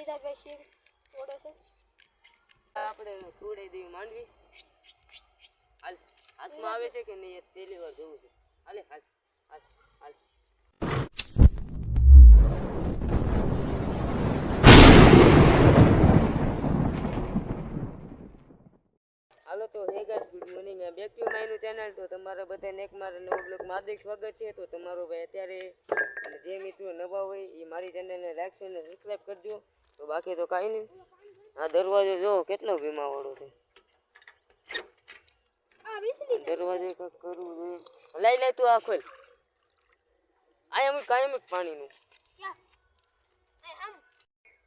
સિદ્ધાર્થભાઈ સિંહ ઓળે છે. આપણે ખવડાવી દેવી માંડવી. હાલ હાથમાં આવે છે કે નહીં પહેલી વાર જોવું છે. હાલ હાલ. હાલો તો hey guys good morning back to channel તો તમારા બધાને એક મારા નવો બ્લોગમાં હાર્દિક સ્વાગત છે. તો તમારો ભાઈ અત્યારે, અને જે મિત્રો નવા હોય એ મારી ચેનલને લાઈક શેર અને સબસ્ક્રાઇબ કરજો. તો બાકી તો કાંઈ નહીં. આ દરવાજો જો કેટલો ભીમાવાળો છે. આ દરવાજો કંઈક કરવું જોઈએ. લઈ લે તું આ ખોલ. આ અમુક કાયમ જ પાણીનું.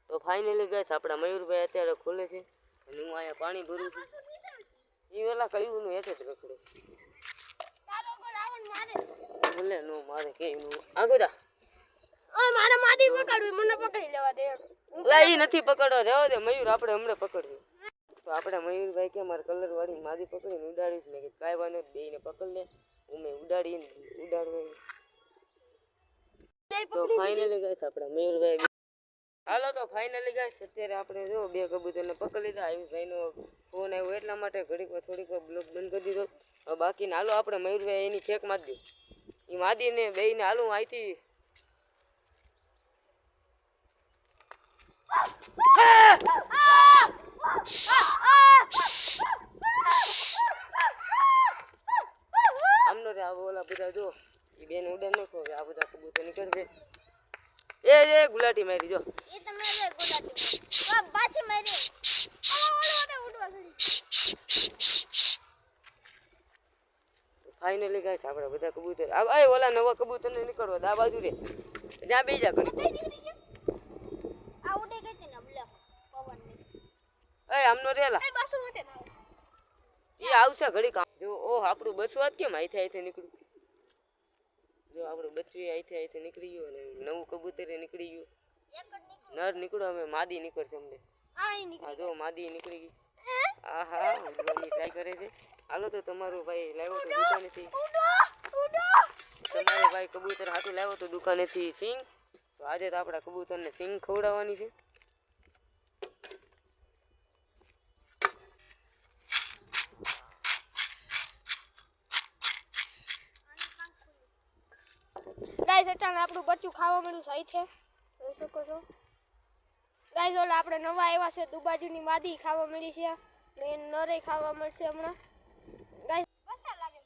તો ફાઇનલી ગઈ આપણા મયુરભાઈ અત્યારે ખોલે છે. અને હું અહીંયા પાણી ભરું છું. એ વેલા કયું નું હેઠે રખડે. તારો ગો રાવણ મારે. ભલે નો મારે કે નું આગળ જા ઓય મારે માદી પકડવી મને પકડી લેવા દે લા ઈ નથી પકડવા રહેવા દે મયુર આપણે હમણાં પકડ્યું. તો આપણે મયુરભાઈ કે મારે કલર વાળી માદી પકડીને ઉડાડીશ? મેં કે કાંઈ વાંધો પકડ લે. હું મેં ઉડાડીને ઉડાડવા તો ફાઇનલી ગઈ આપણા મયુરભાઈ. હાલો તો ફાઇનલી ગઈ અત્યારે આપણે જો બે કબૂતરને પકડી લીધા. આયુષભાઈનો ફોન આવ્યો એટલા માટે ઘડીક વાર થોડીક વાર બ્લોક બંધ કરી દીધો. હવે બાકીને હાલો આપણે મયુરભાઈ એની છેક મારી દો. એ માદીને બે હાલો અહીંથી આમનો રે આ ઓલા બધા જો. એ બેન ઉડાન નાખો. આ બધા કબૂતર નીકળશે એ એ, ગુલાટી મારી, જો. એ તમે આ પાછી મારી. ઓલો ઉડવા ચડી ફાઇનલી ગાઈસ આપણે બધા કબૂતર આ આ ઓલા નવા કબૂતરને નીકળવા દા બાજુ રે. જ્યાં બેજા કરી આ ઉડે ગઈ છે ને બ્લેક પવન ને એ આમનો રેલા. એ બસ ઉડે ના એ આવશે ઘડી કામ જો ઓ આપણું બસવા જ કેમ આઈથે આઈથે નીકળ્યું? જો આપણું બચવી આઈથે આઈથે નીકળી ગયું અને નવું કબૂતરે નીકળી ગયું. એક જ નીકળ નર નીકળો અમે માદી નીકળશે અમને. આ ઈ નીકળ આ જો માદી નીકળી ગઈ. આહા ઉડવાની ટ્રાય કરે છે? હાલો તો તમારો ભાઈ લાવ્યો તો દુકાનેથી. ઉડો ઉડો. તમારો ભાઈ કબૂતર હાટું લાવ્યો તો દુકાનેથી સિંગ. તો આજે તો આપણા કબૂતરને સિંગ ખવડાવવાની છે. ગાઈસ અટાણે આપણું બચ્ચું ખાવા મળ્યું સાઈ છે જોઈ શકો છો. ગાઈસ ઓલા આપણે નવા આવ્યા છે દુબાજુની માદી ખાવા મળી છે. ને નરે ખાવા મળશે હમણાં. ગાઈસ બસા લાગે.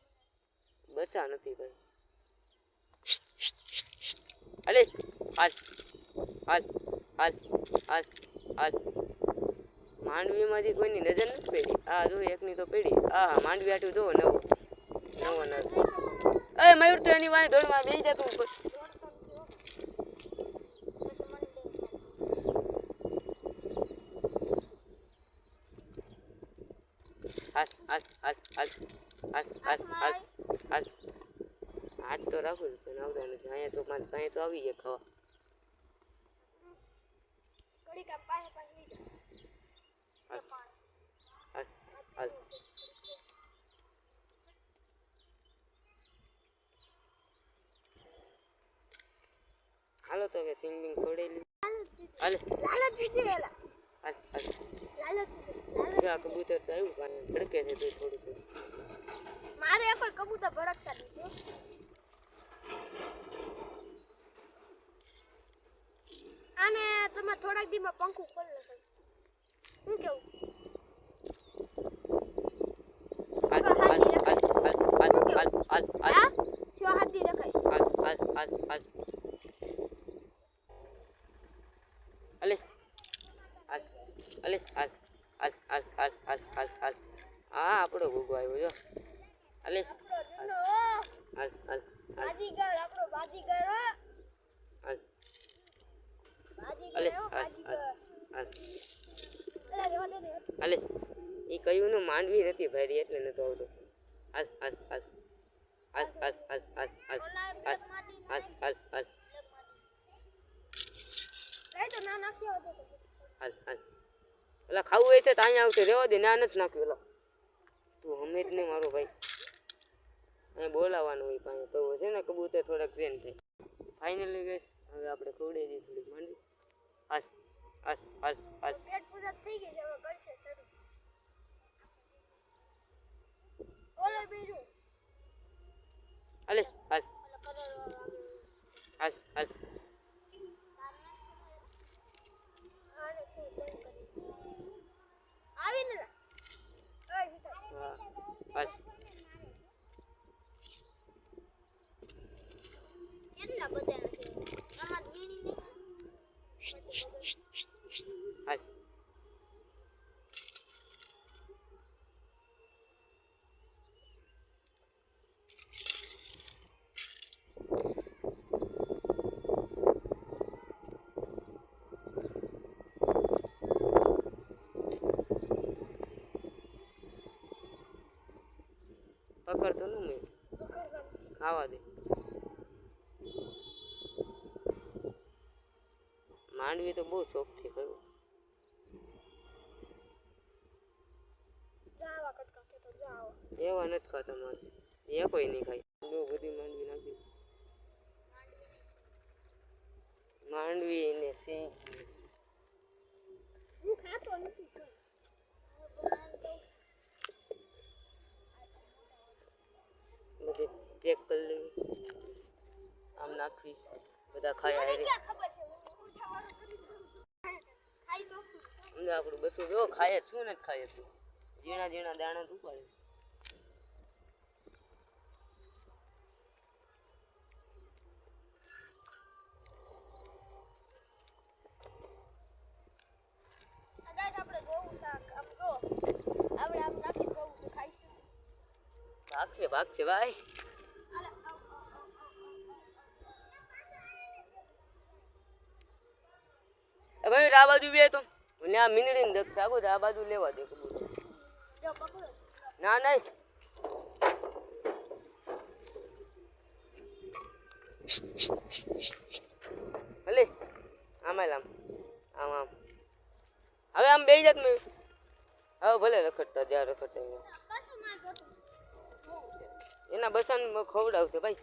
બસા નથી ભાઈ. અલે હાલ હાલ હાલ હાલ હાલ માંડવીમાંથી કોઈની નજર નથી પડી? આ જો એકની તો પડી. આ માંડવી આટું જો નવું. નવો નવો. એ મયુર તો એની વાંહે ધોળમાં બેસી જતું હાથ તો રાખું છું પણ આવતા નથી અહીંયા તો મારે અહીંયા તો આવી જાય ખાવા. હાલ તો હવે સિંગિંગ ખવડાવી લીધી હાલે હાલ. જા કબૂતર તો આવ્યું પણ ભડકે છે તો થોડું થોડું મારે કોઈ કબૂતર ભડકતા નથી અને તમે થોડાક દીમાં પંખું ખોલ નાખો. શું કેવું? હાજી રખાય? અલે હાલ હાલ હાલ હાલ હાલ હાલ હાલ હા આપણો ગુગો આવ્યો જો અલે હાલ હાલ બાજીગર આપણો બાજીગર હાલ અલે હાલ હાલ અલા, એ કયું નું માંડવી નથી ભાઈ એટલે નતો આવતો હાલ હાલ હાલ હાલ હાલ હાલ હાલ હાલ હાલ હાલ હાલ હાલ. હાલ હાલ ઓલા ખાવું હોય છે તો અહીંયા આવશે રેવા દે ના નથી નાખ્યું. એટલે તું હમે જ નહીં મારો ભાઈ. અહીંયા બોલાવવાનું હોય પાસે તો છે ને કબૂતર થોડાક ટ્રેન થાય ફાઇનલી ગેસ હવે આપણે ખવડાવી દઈએ થોડીક માંડી. હાલ હાલ હાલ હાલ. પેટ પૂજા થઈ ગઈ હવે કરશે શરૂ. ઓલો હાલે હાલ ઓલો કરોડવાળો હાલ હાલ આને તું બંધ કરી આવીને લા ઓય સીતા હા હાલ કેટલા બધા છે આમાં વીણી નહીં હાલ નું મેં ખાવા દે. માંડવી તો બહુ શોખથી જાવા એવા નથી ખાતા માંડવી એ કોઈ નહીં ખાય. બહુ બધી માંડવી નાખી. માંડવી ને સિંહ. હું ખાતો નથી બધે પેક કરી લેવી. આમ નાખવી. બધા ખાય હારે. છે? આપણું બધું જો ખાય શું નથી ખાય તું ઝીણા ઝીણા દાણા તું પાડે જોવું છે ભાગશે ભાગશે ભાઈ આલે આવ આવ આવ એ ભાઈ આ બાજુ બે તો. ને આ મીંદડી ને દક્ષ આગો આ બાજુ લેવા દે ના નહીં. ભલે આમ આમ આમ. આમ હવે આમ બેસી જાત મેં. હવે ભલે રખડતા જ્યાં રખડતા એના બસન ખવડાવશે ભાઈ.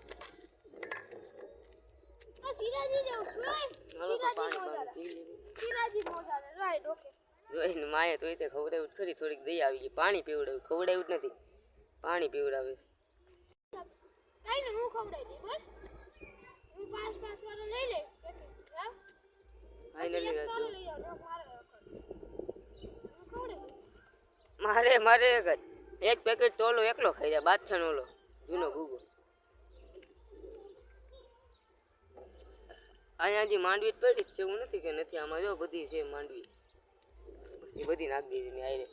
હાલો તો પાણી પાણી પી લીધું રાઈટ ઓકે જોઈને માએ તો તે ખવડાવ્યું જ ખરી થોડીક દઈ આવી ગઈ. પાણી પીવડાવ્યું ખવડાવ્યું જ નથી. પાણી પીવડાવે છે. કઈ ને હું ખવડાવી દઈ બસ. હું પાંચ પાંચ વાળો લઈ લે હા? ફાઇનલી લઈ આવ. મારે રખડ. હું ખવડાવી દઈશ. મારે મારે એક જ. એક પેકેટ તોલો એકલો ખાઈ જાય બાદશાહ ઓલો જૂનો ભૂગો અહીંયા હજી માંડવી જ પડી છે એવું નથી કે નથી આમાં જો બધી છે માંડવી. એ બધી નાખી દીધી મેં આયરે.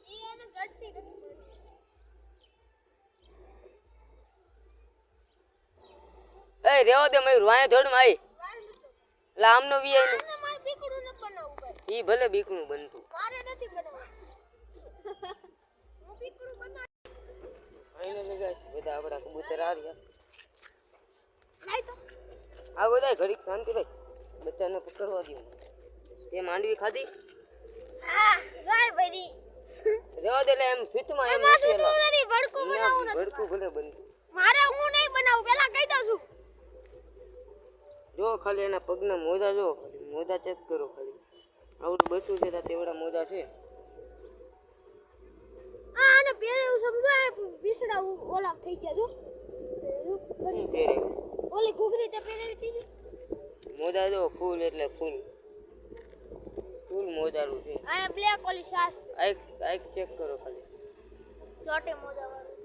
એ રેવો દે મયુર વાંહે ધોડ આવી વાર એટલે આમનો વી આઈ ઈ ભલે બીકનું બનતું. મારે નથી બનાવવું બધા આપડા કબૂતર આ રહ્યા આ બધા ઘડીક શાંતિ ભાઈ બચ્ચાને પકડવા દઉં તે માંડવી ખાધી? હા ગાય ભરી. રેવા દે એમ સ્વીચમાં એમ નથી નથી ભડકું બનાવવું નથી ભડકું ભલે બનતું મારે હું નહીં બનાવું પેલા કહી દઉં છું. જો ખાલી એના પગના મોજા જો મોજા ચેક કરો ખાલી. આવડું બસું છે ત્યાં તેવડા મોજા છે. આ આને પહેરે એવું સમજો આ ઓલા થઈ ગયા જો. પહેરે ઓલી ઘૂઘરી તે મોજા જો ફૂલ એટલે ફૂલ. ફૂલ મોજારું છે. આ બ્લેક ઓલી સાસ આઈક આઈક ચેક કરો ખાલી. ચોટી મોજા વાળું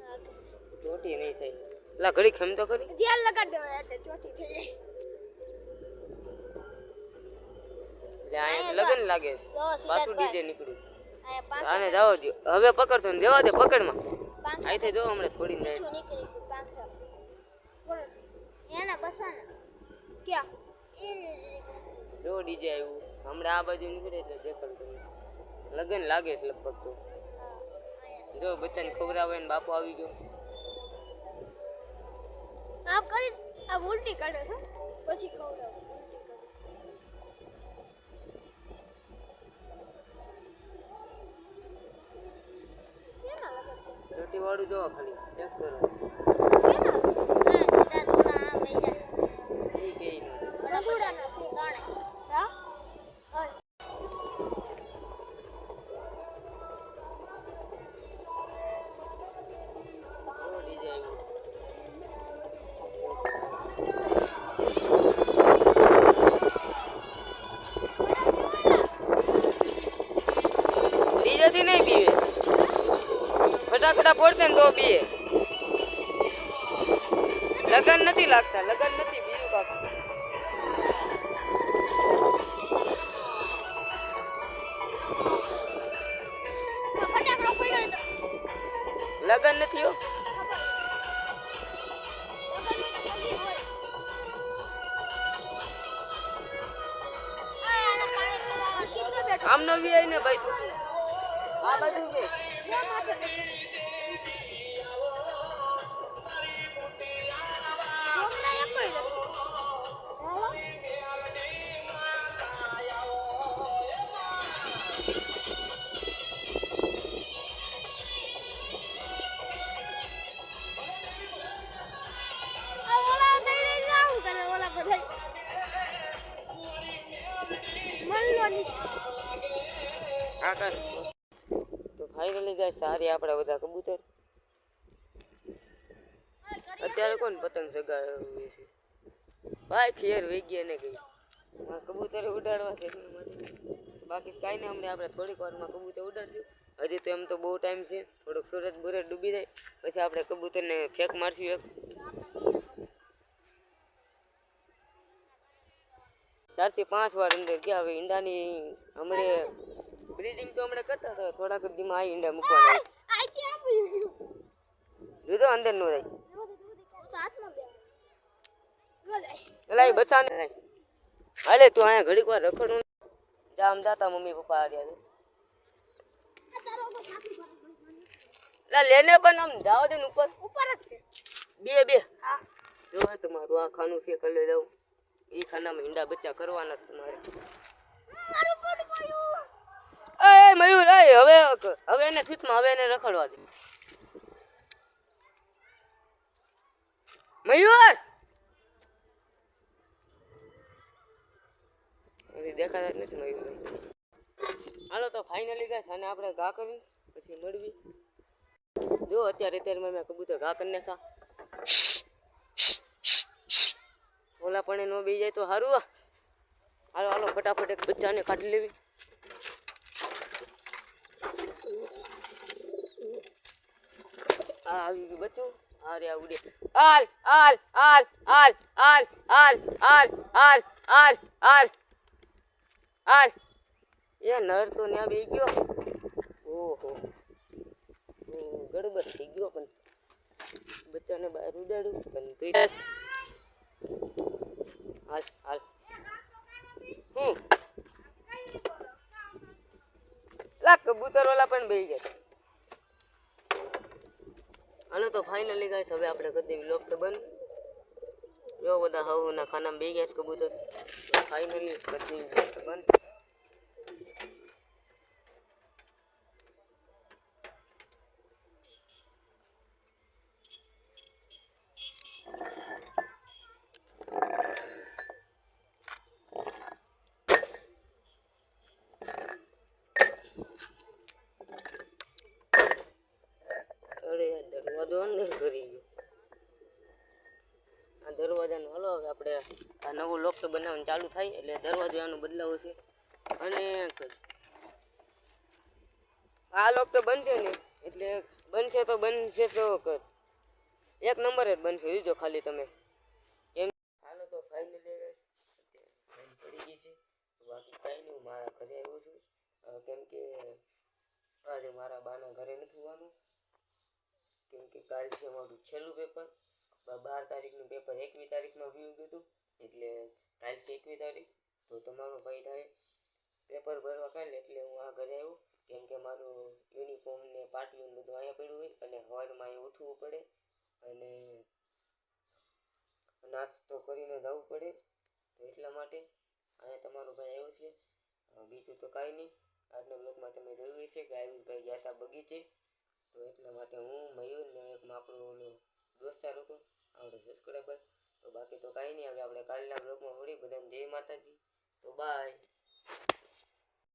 ચોટી નહીં થઈ લા ઘડી ખેમ તો કરી જેલ લગાડ દે એટલે ચોટી થઈ જાય. લગન લાગે છે. પાછું ડીજે નીકળ્યું. આને જવા દો હવે પકડતો ને દેવા દે પકડમાં. અહીંથી જો હમણાં થોડી જાય નીકળી પાંચ એના બસાના. ક્યાં? જો ડીજે આવ્યું. હમણાં આ બાજુ નીકળે એટલે દેખાડતું લગન લાગે છે લગભગ તો. જો બચ્ચાને ખવડાવે ને બાપુ આવી ગયો. આમ કરી આ ઉલટી કાઢે છે. પછી ખવડાવું. રોટી વાળું જોવા ખાલી. ચેક કરો. છટા છટા પડશે તો બીએ લગન નથી લાગતા, લગન નથી, બીજું કાંક. લગન નથી હો. આમનો વી ને ભાઈ તું. આ બાજુ કે આકાશ તો ફાઇનલી ગાય સારી આપણા બધા કબૂતર. અત્યારે કોણ પતંગ સગાવે છે? ભાઈ ફેર વહી ગયા ને ગઈ કબૂતર ઉડાડવા છે. બાકી કાંઈ નહીં હમણાં આપણે થોડીક વારમાં કબૂતર ઉડાડશું હજી તો એમ તો બહુ ટાઈમ છે. થોડોક સૂરજ બુરજ ડૂબી જાય. પછી આપણે કબૂતરને ફેંક મારશું એક. ચારથી પાંચ વાર અંદર ગયા. હવે ઈંડાની હમણે બ્રીડિંગ તો હમણાં કરતા હતા. થોડાક દીમાં આવી ઈંડા મૂકવાના જોજો અંદર નો રહી એલા એ બચાને હાલે તું અહીંયા ઘડીક વાર રખડું. જા આમ જાતા મમ્મી પપ્પા આવ્યા એલા લેને પણ આમ જાવ દે ઉપર. ઉપર જ છે. બે બે. હા. જો તમારું આ ખાનું છે કલર જાઉં. એ ખાનામાં ઈંડા બચ્ચા કરવાના તમારે મારું. એ મયુર એ હવે હવે એને ઠીકમાં હવે એને રખડવા દે. મયુર! દેખાતા જ નથી મયુર હાલો તો ફાઇનલી ગાય અને આપણે ઘા કરી પછી મળવી. જો અત્યારે અત્યારે મેં કબૂતર ઘા કરી નાખા ઓલા પણ નો બેસી જાય તો સારું આ. હાલો હાલો ફટાફટ એક બચ્ચાને કાઢી લેવી આ આવી ગયું બચ્ચું આ રે આ ઉડે હાલ હાલ હાલ હાલ હાલ હાલ હાલ હાલ હાલ હાલ હાલ એ નર તો ત્યાં બેસી ગયો ઓહો ઓ, ગડબડ થઈ ગયો પણ બચ્ચાને બહાર ઉડાડ્યું પણ તોય હાલ હાલ. હું લા કબૂતર વાલા પણ બેહી ગયા હાલો તો ફાઇનલી ગાઈસ હવે આપણે કરી દેવી લોક તો બંધ. જો બધા હવના ખાનામાં બેહી ગયા છે કબૂતર ફાઇનલી કરી દેવી બંધ અરે આ દરવાજો અંદર કરી ગયો આ દરવાજાનો હલો હવે આપણે આ નવું તો બનાવવાનું ચાલુ થાય, એટલે દરવાજો આનો બદલાવો છે. અને આ તો બનશે ને, એટલે બનશે તો બનશે તો એક નંબર જ બનશે, જોજો ખાલી તમે. એમ હાલો તો ફાઇનલી પડી ગઈ છે. બાકી કાંઈ નહીં મારા ઘરે આવ્યો છું. કેમ કે આજે મારા બાના ઘરે નથી હોવાનું. કેમ કે કાલ છે મારું છેલ્લું પેપર બાર તારીખનું પેપર એકવીસ તારીખમાં વ્યૂ ગયું હતું. એટલે કાલ છે એકવીસ તારીખ, તો તમારો ભાઈ થાય, પેપર ભરવા કાલે, એટલે હું આ ઘરે આવ્યો કેમ કે મારું યુનિફોર્મ ને પાટિયું બધું અહીંયા પડ્યું હોય, અને સવારમાં અહીં ઉઠવું પડે, અને નાસ્તો કરીને જવું પડે, તો એટલા માટે અહીંયા તમારો ભાઈ આવ્યો છે. બીજું તો કાંઈ નહીં. આજના બ્લોગમાં તમે જોયું હશે કે આયુષભાઈ ગયા હતા બગીચે, તો એટલા માટે હું, મયુર ને એક આપણો ઓલો દોસ્તાર હતો આપણો સબસ્ક્રાઈબર તો બાકી તો કાંઈ નહીં. હવે આપણે કાલના બ્લોગમાં મળી બધાને. જય માતાજી. તો બાય